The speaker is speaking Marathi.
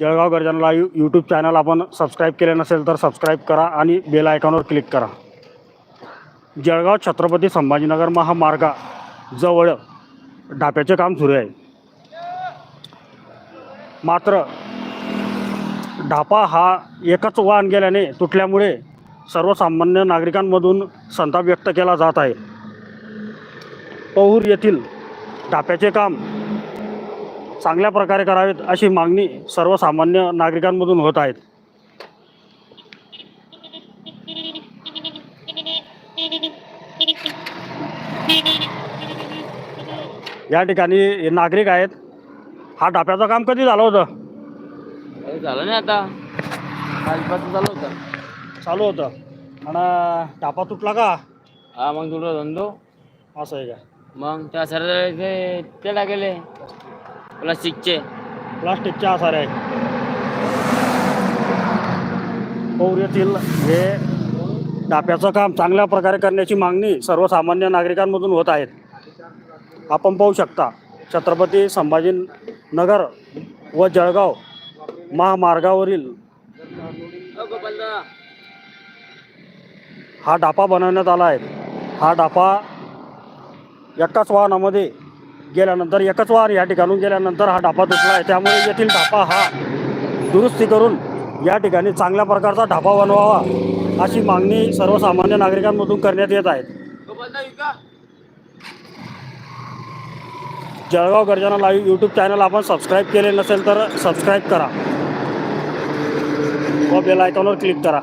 जळगाव गर्जनला यू यूट्यूब चॅनल आपण सबस्क्राईब केले नसेल तर सबस्क्राईब करा आणि बेल आयकॉनवर क्लिक करा. जळगाव छत्रपती संभाजीनगर महामार्गाजवळ ढाप्याचे काम सुरू आहे. मात्र ढापा हा एकच वाहन गेल्याने तुटल्यामुळे सर्वसामान्य नागरिकांमधून संताप व्यक्त केला जात आहे. पौहूर येथील ढाप्याचे काम चांगल्या प्रकारे करावेत अशी मागणी सर्वसामान्य नागरिकांमधून होत आहेत. या ठिकाणी हे नागरिक आहेत. हा ढाप्याचं काम कधी झालं होतं? झालं नाही आता. कालपासून चालू होतं. चालू होतं. आणि ढापा तुटला का? हा मग थोडं धंदो. असं आहे का? मग त्या सर ते ते टाकेले. प्लास्टिकचे. प्लास्टिकचे आसार. आहे पौर येथील हे डाप्याचं काम चांगल्या प्रकारे करण्याची मागणी सर्वसामान्य नागरिकांमधून होत आहेत आपण पाहू शकता छत्रपती संभाजीनगर व जळगाव महामार्गावरील हा डापा बनवण्यात आला आहे. हा डापा एकाच वाहनामध्ये गेल्यानंतर एकच वार या ठिकाणून गेल्यानंतर हा ढापा तुटला आहे. त्यामुळे येथील ढापा हा दुरुस्ती करून या ठिकाणी चांगल्या प्रकारचा ढापा बनवावा अशी मागणी सर्वसामान्य नागरिकांमधून करण्यात येत आहे. Jalgaon Garjana live YouTube channel आपण सबस्क्राईब केले नसेल तर सबस्क्राईब करा. व बेल आयकॉनवर क्लिक करा.